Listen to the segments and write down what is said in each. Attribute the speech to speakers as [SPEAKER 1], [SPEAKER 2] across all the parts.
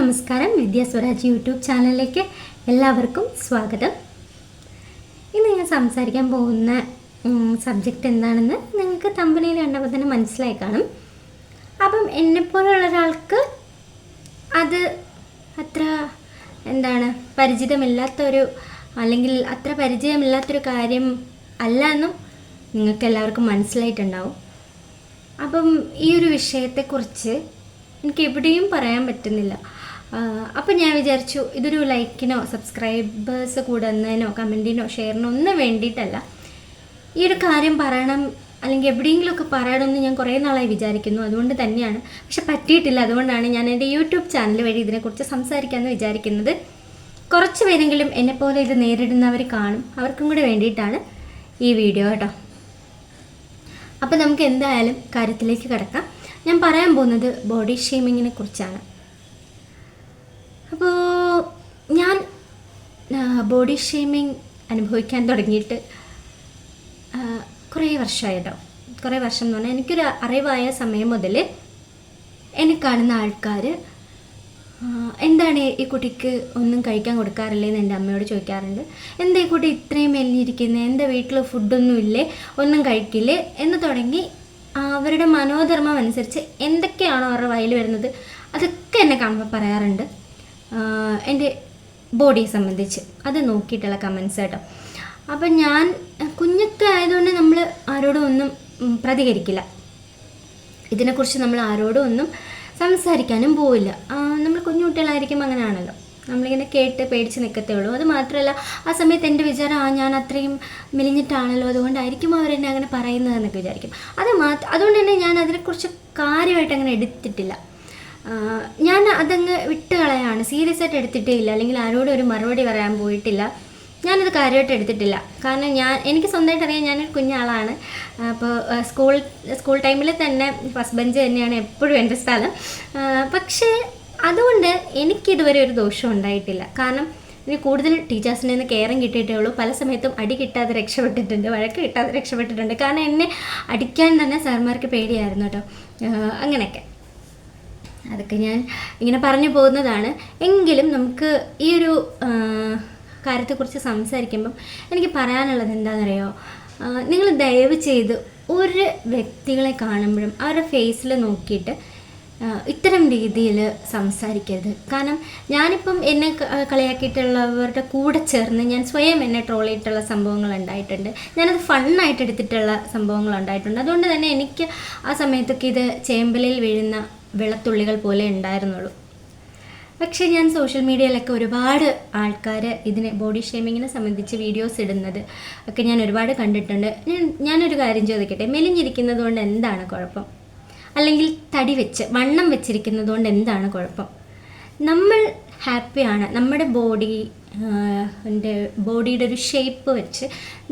[SPEAKER 1] നമസ്കാരം. വിദ്യാ സ്വരാജ് യൂട്യൂബ് ചാനലിലേക്ക് എല്ലാവർക്കും സ്വാഗതം. ഇന്ന് ഞാൻ സംസാരിക്കാൻ പോകുന്ന സബ്ജക്റ്റ് എന്താണെന്ന് നിങ്ങൾക്ക് തമ്പനിയിൽ കണ്ടപ്പോൾ തന്നെ മനസ്സിലായി കാണും. അപ്പം എന്നെപ്പോലുള്ള ഒരാൾക്ക് അത് അത്ര എന്താണ് പരിചിതമില്ലാത്തൊരു അല്ലെങ്കിൽ അത്ര പരിചയമില്ലാത്തൊരു കാര്യം അല്ല എന്നും നിങ്ങൾക്ക് എല്ലാവർക്കും മനസ്സിലായിട്ടുണ്ടാവും. അപ്പം ഈ ഒരു വിഷയത്തെക്കുറിച്ച് എനിക്ക് എവിടെയും പറയാൻ പറ്റുന്നില്ല. അപ്പം ഞാൻ വിചാരിച്ചു ഇതൊരു ലൈക്കിനോ സബ്സ്ക്രൈബേഴ്സ് കൂടുന്നതിനോ കമന്റിനോ ഷെയറിനോ ഒന്നും വേണ്ടിയിട്ടല്ല. ഈ ഒരു കാര്യം പറയണം അല്ലെങ്കിൽ എവിടെയെങ്കിലുമൊക്കെ പറയണമെന്ന് ഞാൻ കുറേ നാളായി വിചാരിക്കുന്നു. അതുകൊണ്ട് തന്നെയാണ്. പക്ഷെ പറ്റിയിട്ടില്ല. അതുകൊണ്ടാണ് ഞാൻ എന്റെ യൂട്യൂബ് ചാനൽ വഴി ഇതിനെക്കുറിച്ച് സംസാരിക്കാമെന്ന് വിചാരിക്കുന്നത്. കുറച്ച് പേരെങ്കിലും എന്നെപ്പോലെ ഇത് നേരിടുന്നവർ കാണും. അവർക്കും കൂടെ വേണ്ടിയിട്ടാണ് ഈ വീഡിയോ കേട്ടോ. അപ്പോൾ നമുക്ക് എന്തായാലും കാര്യത്തിലേക്ക് കിടക്കാം. ഞാൻ പറയാൻ പോകുന്നത് ബോഡി ഷേമിങ്ങിനെ കുറിച്ചാണ്. അപ്പോൾ ഞാൻ ബോഡി ഷേമിങ് അനുഭവിക്കാൻ തുടങ്ങിയിട്ട് കുറേ കുറേ വർഷമായിട്ടോ കുറേ വർഷം എന്ന് പറഞ്ഞാൽ എനിക്കൊരു അറിവായ സമയം മുതൽ എന്നെ കാണുന്ന ആൾക്കാർ എന്താണ് ഈ കുട്ടിക്ക് ഒന്നും കഴിക്കാൻ കൊടുക്കാറില്ലേ എന്ന് എന്റെ അമ്മയോട് ചോദിക്കാറുണ്ട്. എന്താ ഈ കുട്ടി ഇത്രയും മെലിഞ്ഞിരിക്കുന്നത് എന്റെ വീട്ടിൽ ഫുഡൊന്നും ഇല്ലേ? ഒന്നും കഴിക്കില്ലേ? എന്ന് തുടങ്ങി അവരുടെ മനോധർമ്മം അനുസരിച്ച് എന്തൊക്കെയാണോ അവരുടെ വയൽ വരുന്നത് അതൊക്കെ എന്നെ കാണുമ്പോൾ പറയാറുണ്ട്. എന്റെ ബോഡിയെ സംബന്ധിച്ച്. അത് നോക്കിയിട്ടുള്ള കമൻസ് കേട്ടോ. അപ്പം ഞാൻ കുഞ്ഞൊക്കെ ആയതുകൊണ്ട് നമ്മൾ ആരോടും ഒന്നും പ്രതികരിക്കില്ല. ഇതിനെക്കുറിച്ച് നമ്മൾ ആരോടും ഒന്നും സംസാരിക്കാനും പോവില്ല. നമ്മൾ കുഞ്ഞു കുട്ടികളായിരിക്കും അങ്ങനെയാണല്ലോ. നമ്മളിങ്ങനെ കേട്ട് പേടിച്ച് നിൽക്കത്തേ ഉള്ളൂ. അത് മാത്രമല്ല ആ സമയത്ത് എന്റെ വിചാരം ആ ഞാൻ അത്രയും മെലിഞ്ഞിട്ടാണല്ലോ അതുകൊണ്ടായിരിക്കും അവരെന്നെ അങ്ങനെ പറയുന്നതെന്നൊക്കെ വിചാരിക്കും. അത് മാത്ര അതുകൊണ്ട് തന്നെ ഞാൻ അതിനെക്കുറിച്ച് കാര്യമായിട്ട് അങ്ങനെ എടുത്തിട്ടില്ല. ഞാൻ അതങ്ങ് വിട്ട് കളയാണ്. സീരിയസ് ആയിട്ട് എടുത്തിട്ടേ ഇല്ല അല്ലെങ്കിൽ ആരോടും ഒരു മറുപടി പറയാൻ പോയിട്ടില്ല. ഞാനത് കാര്യമായിട്ട് എടുത്തിട്ടില്ല. കാരണം ഞാൻ എനിക്ക് സ്വന്തമായിട്ട് അറിയാം ഞാനൊരു കുഞ്ഞാളാണ്. അപ്പോൾ സ്കൂൾ സ്കൂൾ ടൈമിൽ തന്നെ ഫസ്റ്റ് ബെഞ്ച് തന്നെയാണ് എപ്പോഴും എന്റെ സ്ഥലം. പക്ഷേ അതുകൊണ്ട് എനിക്കിതുവരെ ഒരു ദോഷം ഉണ്ടായിട്ടില്ല. കാരണം ഇനി കൂടുതൽ ടീച്ചേഴ്സിന്റെ നിന്ന് കെയറും കിട്ടിയിട്ടേ ഉള്ളൂ. പല സമയത്തും അടി കിട്ടാതെ രക്ഷപ്പെട്ടിട്ടുണ്ട്. വഴക്ക് കിട്ടാതെ രക്ഷപ്പെട്ടിട്ടുണ്ട്. കാരണം എന്നെ അടിക്കാൻ തന്നെ സാർമാർക്ക് പേടിയായിരുന്നു കേട്ടോ. അങ്ങനെയൊക്കെ. അതൊക്കെ ഞാൻ ഇങ്ങനെ പറഞ്ഞു പോകുന്നതാണ്. എങ്കിലും നമുക്ക് ഈ ഒരു കാര്യത്തെക്കുറിച്ച് സംസാരിക്കുമ്പം എനിക്ക് പറയാനുള്ളത് എന്താണെന്നറിയോ? നിങ്ങൾ ദയവ് ചെയ്ത് ഒരു വ്യക്തികളെ കാണുമ്പോഴും അവരുടെ ഫേസിൽ നോക്കിയിട്ട് ഇത്തരം രീതിയിൽ സംസാരിക്കരുത്. കാരണം ഞാനിപ്പം എന്നെ കളിയാക്കിയിട്ടുള്ളവരുടെ കൂടെ ചേർന്ന് ഞാൻ സ്വയം എന്നെ ട്രോൾ ചെയ്തിട്ടുള്ള സംഭവങ്ങൾ ഉണ്ടായിട്ടുണ്ട്. ഞാനത് ഫണ്ണായിട്ട് എടുത്തിട്ടുള്ള സംഭവങ്ങൾ ഉണ്ടായിട്ടുണ്ട്. അതുകൊണ്ട് തന്നെ എനിക്ക് ആ സമയത്തൊക്കെ ഇത് ചേമ്പലിൽ വീഴുന്ന വെള്ളത്തുള്ളികൾ പോലെ ഉണ്ടായിരുന്നുള്ളൂ. പക്ഷേ ഞാൻ സോഷ്യൽ മീഡിയയിലൊക്കെ ഒരുപാട് ആൾക്കാർ ഇതിനെ ബോഡി ഷേമിങ്ങിനെ സംബന്ധിച്ച് വീഡിയോസ് ഇടുന്നത് ഒക്കെ ഞാൻ ഒരുപാട് കണ്ടിട്ടുണ്ട്. ഞാൻ ഞാനൊരു കാര്യം ചോദിക്കട്ടെ? മെലിഞ്ഞിരിക്കുന്നത് കൊണ്ട് എന്താണ് കുഴപ്പം? അല്ലെങ്കിൽ തടി വെച്ച് വണ്ണം വെച്ചിരിക്കുന്നത് കൊണ്ട് എന്താണ് കുഴപ്പം? നമ്മൾ ഹാപ്പിയാണ് നമ്മുടെ ബോഡി എന്റെ ബോഡിയുടെ ഒരു ഷേപ്പ് വെച്ച്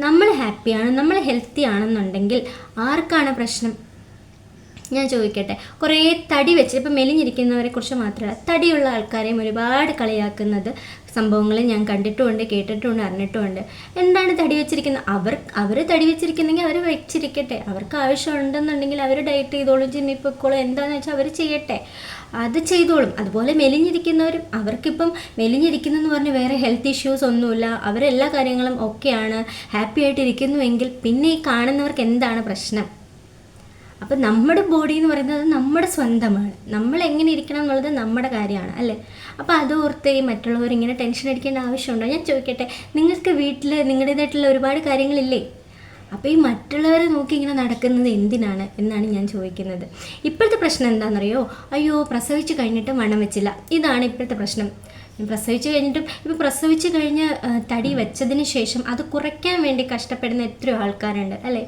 [SPEAKER 1] നമ്മൾ ഹാപ്പിയാണ് നമ്മൾ ഹെൽത്തി ആണെന്നുണ്ടെങ്കിൽ ആർക്കാണ് പ്രശ്നം? ഞാൻ ചോദിക്കട്ടെ? കുറേ തടി വെച്ച് ഇപ്പം മെലിഞ്ഞിരിക്കുന്നവരെ കുറിച്ച് മാത്രമല്ല തടിയുള്ള ആൾക്കാരെയും ഒരുപാട് കളിയാക്കുന്നത് സംഭവങ്ങൾ ഞാൻ കണ്ടിട്ടുമുണ്ട് കേട്ടിട്ടുമുണ്ട് അറിഞ്ഞിട്ടുമുണ്ട്. എന്താണ് തടി വെച്ചിരിക്കുന്നത്? അവർ അവർ തടി വെച്ചിരിക്കുന്നെങ്കിൽ അവർ വെച്ചിരിക്കട്ടെ. അവർക്ക് ആവശ്യമുണ്ടെന്നുണ്ടെങ്കിൽ അവർ ഡയറ്റ് ചെയ്തോളും ജിമ്മിൽ എന്താണെന്ന് വെച്ചാൽ അവർ ചെയ്യട്ടെ. അത് ചെയ്തോളും. അതുപോലെ മെലിഞ്ഞിരിക്കുന്നവരും അവർക്കിപ്പം മെലിഞ്ഞിരിക്കുന്നതെന്ന് പറഞ്ഞ് വേറെ ഹെൽത്ത് ഇഷ്യൂസ് ഒന്നുമില്ല. അവരെല്ലാ കാര്യങ്ങളും ഓക്കെയാണ് ഹാപ്പി ആയിട്ടിരിക്കുന്നുവെങ്കിൽ പിന്നെ ഈ കാണുന്നവർക്ക് എന്താണ് പ്രശ്നം? അപ്പം നമ്മുടെ ബോഡി എന്ന് പറയുന്നത് നമ്മുടെ സ്വന്തമാണ്. നമ്മൾ എങ്ങനെ ഇരിക്കണം എന്നുള്ളത് നമ്മുടെ കാര്യമാണ് അല്ലേ? അപ്പോൾ അത് ഓർത്ത് ഈ മറ്റുള്ളവർ ഇങ്ങനെ ടെൻഷൻ അടിക്കേണ്ട ആവശ്യമുണ്ടോ? ഞാൻ ചോദിക്കട്ടെ നിങ്ങൾക്ക് വീട്ടിൽ നിങ്ങളുടേതായിട്ടുള്ള ഒരുപാട് കാര്യങ്ങളില്ലേ? അപ്പോൾ ഈ മറ്റുള്ളവരെ നോക്കി ഇങ്ങനെ നടക്കുന്നത് എന്തിനാണ് എന്നാണ് ഞാൻ ചോദിക്കുന്നത്. ഇപ്പോഴത്തെ പ്രശ്നം എന്താണെന്നറിയോ? അയ്യോ പ്രസവിച്ച് കഴിഞ്ഞിട്ട് വണ്ണം വെച്ചില്ല. ഇതാണ് ഇപ്പോഴത്തെ പ്രശ്നം. പ്രസവിച്ച് കഴിഞ്ഞിട്ടും ഇപ്പോൾ പ്രസവിച്ച് കഴിഞ്ഞ് തടി വെച്ചതിന് ശേഷം അത് കുറയ്ക്കാൻ വേണ്ടി കഷ്ടപ്പെടുന്ന എത്രയോ ആൾക്കാരുണ്ട് അല്ലേ?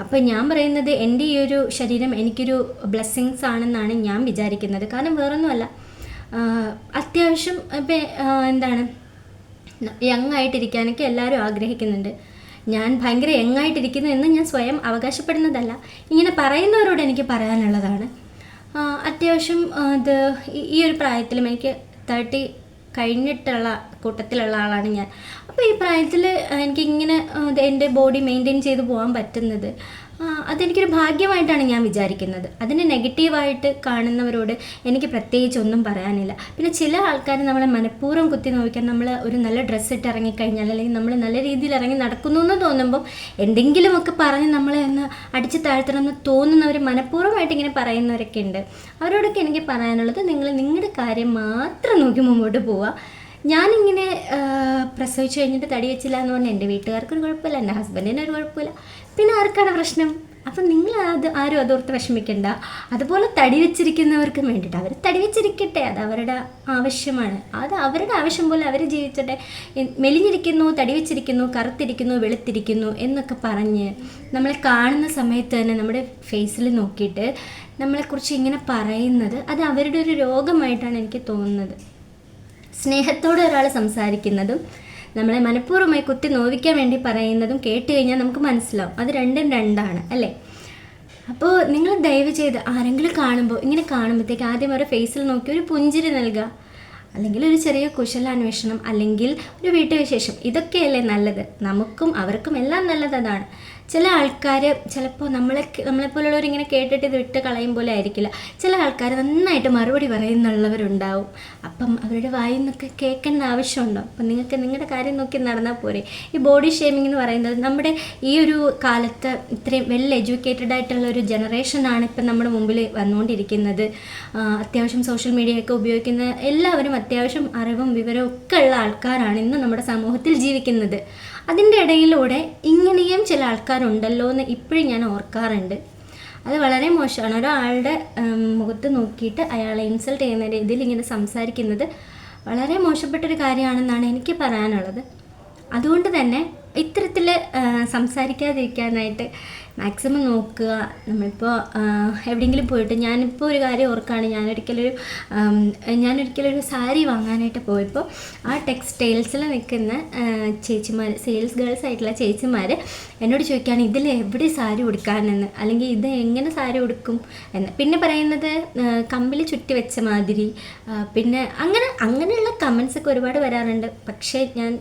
[SPEAKER 1] അപ്പോൾ ഞാൻ പറയുന്നത് എന്റെ ഈ ഒരു ശരീരം എനിക്കൊരു ബ്ലെസ്സിങ്സ് ആണെന്നാണ് ഞാൻ വിചാരിക്കുന്നത്. കാരണം വേറൊന്നുമല്ല. അത്യാവശ്യം ഇപ്പം എന്താണ് യങ് ആയിട്ടിരിക്കാനൊക്കെ എല്ലാവരും ആഗ്രഹിക്കുന്നുണ്ട്. ഞാൻ ഭയങ്കര യങ് ആയിട്ടിരിക്കുന്നു എന്ന് ഞാൻ സ്വയം അവകാശപ്പെടുന്നതല്ല. ഇങ്ങനെ പറയുന്നവരോട് എനിക്ക് പറയാനുള്ളതാണ്. അത്യാവശ്യം ഇത് ഈ ഒരു പ്രായത്തിലും എനിക്ക് തേർട്ടി കഴിഞ്ഞിട്ടുള്ള കൂട്ടത്തിലുള്ള ആളാണ് ഞാൻ. അപ്പോൾ ഈ പ്രായത്തിൽ എനിക്കിങ്ങനെ എന്റെ ബോഡി മെയിന്റെയിൻ ചെയ്ത് പോകാൻ പറ്റുന്നത് അതെനിക്കൊരു ഭാഗ്യമായിട്ടാണ് ഞാൻ വിചാരിക്കുന്നത്. അതിനെ നെഗറ്റീവായിട്ട് കാണുന്നവരോട് എനിക്ക് പ്രത്യേകിച്ച് ഒന്നും പറയാനില്ല. പിന്നെ ചില ആൾക്കാർ നമ്മളെ മനഃപൂർവം കുത്തി നോക്കിയാൽ നമ്മൾ ഒരു നല്ല ഡ്രസ്സ് ഇട്ട് ഇറങ്ങിക്കഴിഞ്ഞാൽ അല്ലെങ്കിൽ നമ്മൾ നല്ല രീതിയിൽ ഇറങ്ങി നടക്കുന്നു എന്ന് തോന്നുമ്പോൾ എന്തെങ്കിലുമൊക്കെ പറഞ്ഞ് നമ്മളെ ഒന്ന് അടിച്ചു താഴ്ത്തണം എന്ന് തോന്നുന്നവർ മനഃപൂർവമായിട്ട് ഇങ്ങനെ പറയുന്നവരൊക്കെ ഉണ്ട്. അവരോടൊക്കെ എനിക്ക് പറയാനുള്ളത് നിങ്ങൾ നിങ്ങളുടെ കാര്യം മാത്രം നോക്കി മുമ്പോട്ട് പോവുക. ഞാനിങ്ങനെ പ്രസവിച്ചു കഴിഞ്ഞിട്ട് തടി വെച്ചില്ല എന്ന് പറഞ്ഞാൽ എന്റെ വീട്ടുകാർക്കൊരു കുഴപ്പമില്ല എന്റെ ഹസ്ബൻഡിന് ഒരു കുഴപ്പമില്ല. പിന്നെ ആർക്കാണ് പ്രശ്നം? അപ്പം നിങ്ങൾ അത് ആരും അതോർത്ത് വിഷമിക്കണ്ട. അതുപോലെ തടി വെച്ചിരിക്കുന്നവർക്കും വേണ്ടിയിട്ട് അവർ തടി വെച്ചിരിക്കട്ടെ അത് അവരുടെ ആവശ്യമാണ്. അത് അവരുടെ ആവശ്യം പോലെ അവർ ജീവിച്ചട്ടെ. മെലിഞ്ഞിരിക്കുന്നു തടി വെച്ചിരിക്കുന്നു കറുത്തിരിക്കുന്നു വെളുത്തിരിക്കുന്നു എന്നൊക്കെ പറഞ്ഞ് നമ്മളെ കാണുന്ന സമയത്ത് തന്നെ നമ്മുടെ ഫേസിൽ നോക്കിയിട്ട് നമ്മളെക്കുറിച്ച് ഇങ്ങനെ പറയുന്നത് അത് അവരുടെ ഒരു രോഗമായിട്ടാണ് എനിക്ക് തോന്നുന്നത്. സ്നേഹത്തോടെ ഒരാൾ സംസാരിക്കുന്നതും നമ്മളെ മനഃപൂർവമായി കുത്തി നോവിക്കാൻ വേണ്ടി പറയുന്നതും കേട്ട് കഴിഞ്ഞാൽ നമുക്ക് മനസ്സിലാവും. അത് രണ്ടും രണ്ടാണ് അല്ലേ? അപ്പോൾ നിങ്ങൾ ദയവ് ചെയ്ത് ആരെങ്കിലും കാണുമ്പോൾ ഇങ്ങനെ കാണുമ്പോഴത്തേക്ക് ആദ്യം അവരുടെ ഫേസിൽ നോക്കി ഒരു പുഞ്ചിരി നൽകുക. അല്ലെങ്കിൽ ഒരു ചെറിയ കുശലാന്വേഷണം അല്ലെങ്കിൽ ഒരു വീട്ടുവിശേഷം. ഇതൊക്കെയല്ലേ നല്ലത്? നമുക്കും അവർക്കും എല്ലാം നല്ലത് അതാണ്. ചില ആൾക്കാർ ചിലപ്പോൾ നമ്മളെ നമ്മളെപ്പോലുള്ളവർ ഇങ്ങനെ കേട്ടിട്ട് ഇത് വിട്ട് കളയും പോലെ ആയിരിക്കില്ല. ചില ആൾക്കാർ നന്നായിട്ട് മറുപടി പറയുന്നുള്ളവരുണ്ടാവും. അപ്പം അവരുടെ വായിൽ നിന്നൊക്കെ കേൾക്കേണ്ട ആവശ്യമുണ്ടോ? അപ്പം നിങ്ങൾക്ക് നിങ്ങളുടെ കാര്യം നോക്കി നടന്നാൽ പോരെ. ഈ ബോഡി ഷേമിംഗ് എന്ന് പറയുന്നത് നമ്മുടെ ഈ ഒരു കാലത്ത് ഇത്രയും വെൽ എഡ്യൂക്കേറ്റഡ് ആയിട്ടുള്ള ഒരു ജനറേഷനാണ് ഇപ്പം നമ്മുടെ മുമ്പിൽ വന്നുകൊണ്ടിരിക്കുന്നത് അത്യാവശ്യം സോഷ്യൽ മീഡിയയൊക്കെ ഉപയോഗിക്കുന്ന എല്ലാവരും അത്യാവശ്യം അറിവും വിവരവും ഒക്കെ ഉള്ള ആൾക്കാരാണ് ഇന്ന് നമ്മുടെ സമൂഹത്തിൽ ജീവിക്കുന്നത്. അതിന്റെ ഇടയിലൂടെ ഇങ്ങനെയും ചില ആൾക്കാരുണ്ടല്ലോ എന്ന് ഇപ്പോഴും ഞാൻ ഓർക്കാറുണ്ട്. അത് വളരെ മോശമാണ്. ഒരാളുടെ മുഖത്ത് നോക്കിയിട്ട് അയാളെ ഇൻസൾട്ട് ചെയ്യുന്ന രീതിയിൽ ഇങ്ങനെ സംസാരിക്കുന്നത് വളരെ മോശപ്പെട്ടൊരു കാര്യമാണെന്നാണ് എനിക്ക് പറയാനുള്ളത്. അതുകൊണ്ട് തന്നെ ഇത്തരത്തിൽ സംസാരിക്കാതിരിക്കാനായിട്ട് മാക്സിമം നോക്കുക. നമ്മളിപ്പോൾ എവിടെയെങ്കിലും പോയിട്ട് ഞാനിപ്പോൾ ഒരു കാര്യം ഓർക്കുകയാണ് ഞാനൊരിക്കലൊരു ഞാനൊരിക്കലൊരു സാരി വാങ്ങാനായിട്ട് പോയപ്പോൾ ആ ടെക്സ്റ്റൈൽസിൽ നിൽക്കുന്ന ചേച്ചിമാർ സെയിൽസ് ഗേൾസ് ആയിട്ടുള്ള ചേച്ചിമാർ എന്നോട് ചോദിക്കുകയാണ് ഇതിൽ എവിടെ സാരി ഉടുക്കാനെന്ന്? അല്ലെങ്കിൽ ഇത് എങ്ങനെ സാരി ഉടുക്കും? എന്ന്. പിന്നെ പറയുന്നത് കമ്പിൽ ചുറ്റി വെച്ച മാതിരി. പിന്നെ അങ്ങനെ അങ്ങനെയുള്ള കമൻസ് ഒക്കെ ഒരുപാട് വരാറുണ്ട്. പക്ഷേ ഞാൻ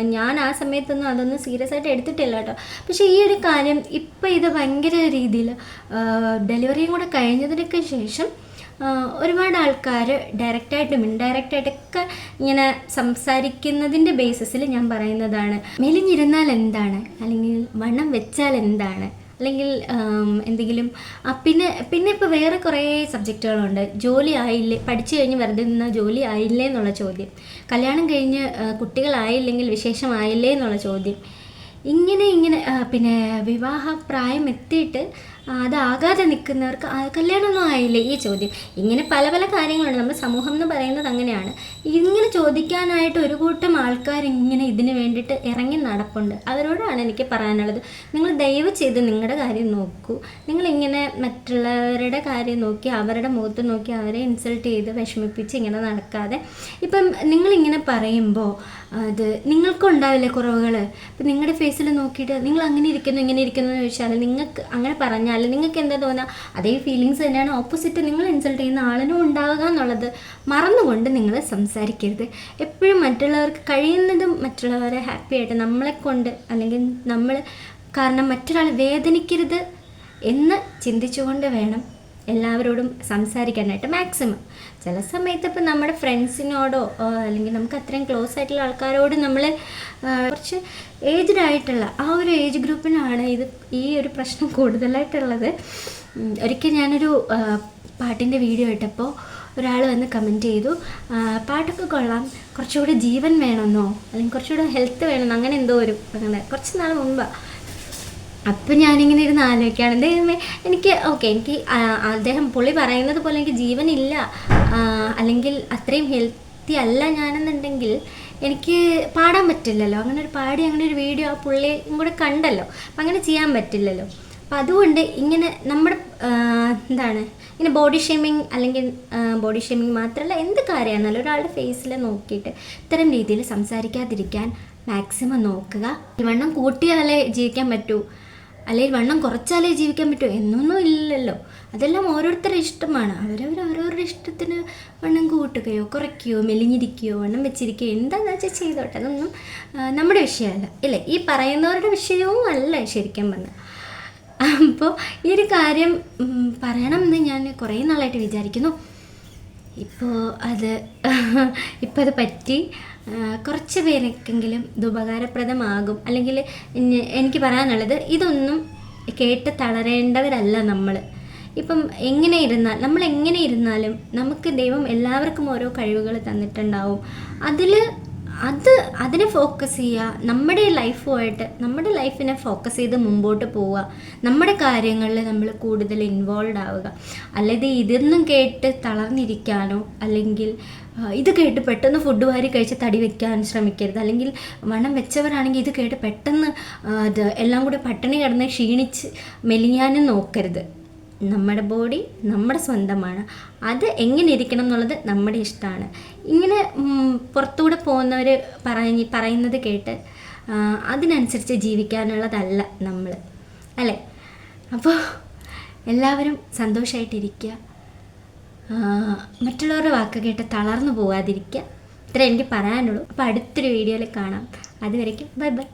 [SPEAKER 1] ഞാൻ ആ സമയത്തൊന്നും അതൊന്നും സീരിയസ് ആയിട്ട് എടുത്തിട്ടില്ല കേട്ടോ പക്ഷേ ഈ ഒരു കാര്യം ഇപ്പം ഇത് ഭയങ്കര രീതിയിൽ ഡെലിവറിയും കൂടെ കഴിഞ്ഞതിനൊക്കെ ശേഷം ഒരുപാട് ആൾക്കാർ ഡയറക്റ്റായിട്ടും ഇൻഡയറക്റ്റായിട്ടൊക്കെ ഇങ്ങനെ സംസാരിക്കുന്നതിന്റെ ബേസിസിൽ ഞാൻ പറയുന്നതാണ്. മെലിഞ്ഞിരുന്നാൽ എന്താണ്? അല്ലെങ്കിൽ വണ്ണം വെച്ചാൽ എന്താണ്? അല്ലെങ്കിൽ എന്തെങ്കിലും പിന്നെ പിന്നെ ഇപ്പോൾ വേറെ കുറേ സബ്ജക്റ്റുകളുണ്ട്. ജോലി ആയില്ലേ പഠിച്ചു കഴിഞ്ഞ് വെറുതെ നിന്ന ജോലി ആയില്ലേ എന്നുള്ള ചോദ്യം. കല്യാണം കഴിഞ്ഞ് കുട്ടികളായില്ലെങ്കിൽ വിശേഷമായില്ലേ എന്നുള്ള ചോദ്യം. ഇങ്ങനെ ഇങ്ങനെ പിന്നെ വിവാഹ പ്രായം എത്തിയിട്ട് അതാകാതെ നിൽക്കുന്നവർക്ക് കല്യാണമൊന്നും ആയില്ലേ? ഈ ചോദ്യം. ഇങ്ങനെ പല പല കാര്യങ്ങളുണ്ട്. നമ്മുടെ സമൂഹം എന്ന് പറയുന്നത് അങ്ങനെയാണ്. ഇങ്ങനെ ചോദിക്കാനായിട്ട് ഒരു കൂട്ടം ആൾക്കാർ ഇങ്ങനെ ഇതിന് വേണ്ടിയിട്ട് ഇറങ്ങി നടപ്പുണ്ട്. അവരോടാണ് എനിക്ക് പറയാനുള്ളത്. നിങ്ങൾ ദയവ് ചെയ്ത് നിങ്ങളുടെ കാര്യം നോക്കൂ. നിങ്ങളിങ്ങനെ മറ്റുള്ളവരുടെ കാര്യം നോക്കി അവരുടെ മുഖത്ത് നോക്കി അവരെ ഇൻസൾട്ട് ചെയ്ത് വിഷമിപ്പിച്ച് ഇങ്ങനെ നടക്കാതെ. ഇപ്പം നിങ്ങളിങ്ങനെ പറയുമ്പോൾ അത് നിങ്ങൾക്കുണ്ടാവില്ലേ കുറവുകൾ ഇപ്പം നിങ്ങളുടെ ഫേസിൽ നോക്കിയിട്ട് നിങ്ങൾ അങ്ങനെ ഇരിക്കുന്നു ഇങ്ങനെ ഇരിക്കുന്നു എന്ന് ചോദിച്ചാൽ നിങ്ങൾക്ക് അങ്ങനെ പറഞ്ഞാൽ നിങ്ങൾക്ക് എന്താ തോന്നുക അതേ ഫീലിങ്സ് തന്നെയാണ് ഓപ്പോസിറ്റ് നിങ്ങൾ ഇൻസൾട്ട് ചെയ്യുന്ന ആളിനും ഉണ്ടാവുക എന്നുള്ളത് മറന്നുകൊണ്ട് നിങ്ങൾ സംസാരിക്കരുത്. എപ്പോഴും മറ്റുള്ളവർക്ക് കഴിയുന്നതും മറ്റുള്ളവരെ ഹാപ്പി ആയിട്ട് നമ്മളെ കൊണ്ട് അല്ലെങ്കിൽ നമ്മൾ കാരണം മറ്റൊരാൾ വേദനിക്കരുത് എന്ന് ചിന്തിച്ചുകൊണ്ട് വേണം എല്ലാവരോടും സംസാരിക്കാനായിട്ട് മാക്സിമം. ചില സമയത്ത് ഇപ്പം നമ്മുടെ ഫ്രണ്ട്സിനോടോ അല്ലെങ്കിൽ നമുക്ക് അത്രയും ക്ലോസ് ആയിട്ടുള്ള ആൾക്കാരോട് നമ്മൾ കുറച്ച് ഏജ്ഡ് ആയിട്ടുള്ള ആ ഒരു ഏജ് ഗ്രൂപ്പിനാണ് ഇത് ഈ ഒരു പ്രശ്നം കൂടുതലായിട്ടുള്ളത്. ഒരിക്കൽ ഞാനൊരു പാട്ടിന്റെ വീഡിയോ ഇട്ടപ്പോൾ ഒരാൾ വന്ന് കമന്റ് ചെയ്തു പാട്ടൊക്കെ കൊള്ളാം കുറച്ചുകൂടി ജീവൻ വേണമെന്നോ അല്ലെങ്കിൽ കുറച്ചുകൂടെ ഹെൽത്ത് വേണമെന്നോ അങ്ങനെ എന്തോ ഒരു അങ്ങനെ കുറച്ച് നാൾ മുമ്പാണ് അപ്പം ഞാനിങ്ങനെ ഇരുന്ന് ആലോചിക്കുകയാണ്. ദൈവമേ എനിക്ക് ഓക്കെ എനിക്ക് അദ്ദേഹം പുള്ളി പറയുന്നത് പോലെ എനിക്ക് ജീവനില്ല. അല്ലെങ്കിൽ അത്രയും ഹെൽത്തി അല്ല ഞാനെന്നുണ്ടെങ്കിൽ എനിക്ക് പാടാൻ പറ്റില്ലല്ലോ. അങ്ങനെ ഒരു പാടി അങ്ങനെ ഒരു വീഡിയോ ആ പുള്ളിയും കൂടെ കണ്ടല്ലോ. അപ്പം അങ്ങനെ ചെയ്യാൻ പറ്റില്ലല്ലോ. അപ്പം അതുകൊണ്ട് ഇങ്ങനെ നമ്മുടെ എന്താണ് ഇങ്ങനെ ബോഡി ഷേമിങ് അല്ലെങ്കിൽ ബോഡി ഷേമിങ് മാത്രമല്ല എന്ത് കാര്യമാണെന്നാലും ഒരാളുടെ ഫേസിൽ നോക്കിയിട്ട് ഇത്തരം രീതിയിൽ സംസാരിക്കാതിരിക്കാൻ മാക്സിമം നോക്കുക. വണ്ണം കൂട്ടിയാലേ ജീവിക്കാൻ പറ്റൂ. അല്ലെങ്കിൽ വണ്ണം കുറച്ചാലേ ജീവിക്കാൻ പറ്റുമോ എന്നൊന്നും ഇല്ലല്ലോ. അതെല്ലാം ഓരോരുത്തരുടെ ഇഷ്ടമാണ്. അവരവർ ഓരോരുടെ ഇഷ്ടത്തിന് വണ്ണം കൂട്ടുകയോ കുറയ്ക്കുകയോ മെലിഞ്ഞിരിക്കുകയോ വണ്ണം വെച്ചിരിക്കുകയോ എന്താണെന്ന് വെച്ചാൽ ചെയ്തോട്ടെ. അതൊന്നും നമ്മുടെ വിഷയമല്ല. ഇല്ലേ? ഈ പറയുന്നവരുടെ വിഷയവും അല്ല ശരിക്കും പറഞ്ഞാൽ അപ്പോൾ ഈ ഒരു കാര്യം പറയണമെന്ന് ഞാൻ കുറേ നാളായിട്ട് വിചാരിക്കുന്നു. ഇപ്പോൾ അത് ഇപ്പോൾ അത് പറ്റി. കുറച്ച് പേർക്കെങ്കിലും ഇത് ഉപകാരപ്രദമാകും. അല്ലെങ്കിൽ എനിക്ക് പറയാനുള്ളത് ഇതൊന്നും കേട്ട് തളരേണ്ടവരല്ല നമ്മൾ ഇപ്പം എങ്ങനെ ഇരുന്നാൽ നമ്മൾ എങ്ങനെ ഇരുന്നാലും നമുക്ക് ദൈവം എല്ലാവർക്കും ഓരോ കഴിവുകൾ തന്നിട്ടുണ്ടാവും. അതിൽ അത് അതിനെ ഫോക്കസ് ചെയ്യുക നമ്മുടെ ലൈഫുമായിട്ട് നമ്മുടെ ലൈഫിനെ ഫോക്കസ് ചെയ്ത് മുമ്പോട്ട് പോവുക നമ്മുടെ കാര്യങ്ങളിൽ നമ്മൾ കൂടുതൽ ഇൻവോൾവ് ആവുക. അല്ലാതെ ഇതൊന്നും കേട്ട് തളർന്നിരിക്കാനോ അല്ലെങ്കിൽ ഇത് കേട്ട് പെട്ടെന്ന് ഫുഡ് വാരി കഴിച്ച് തടി വെക്കാൻ ശ്രമിക്കരുത്. അല്ലെങ്കിൽ മണം വെച്ചവരാണെങ്കിൽ ഇത് കേട്ട് പെട്ടെന്ന് അത് എല്ലാം കൂടെ പട്ടിണി കിടന്ന് ക്ഷീണിച്ച് മെലിയാനും നോക്കരുത്. നമ്മുടെ ബോഡി നമ്മുടെ സ്വന്തമാണ്. അത് എങ്ങനെ ഇരിക്കണം എന്നുള്ളത് നമ്മുടെ ഇഷ്ടമാണ്. ഇങ്ങനെ പുറത്തൂടെ പോകുന്നവർ പറഞ്ഞ് പറയുന്നത് കേട്ട് അതിനനുസരിച്ച് ജീവിക്കാനുള്ളതല്ല നമ്മൾ അല്ലേ? അപ്പോൾ എല്ലാവരും സന്തോഷമായിട്ടിരിക്കുക മറ്റുള്ളവരുടെ വാക്ക് കേട്ട് തളർന്നു പോകാതിരിക്കുക. ഇത്ര എനിക്ക് പറയാനുള്ളൂ. അപ്പോൾ അടുത്തൊരു വീഡിയോയിൽ കാണാം. അതുവരയ്ക്കും ബൈ ബൈ.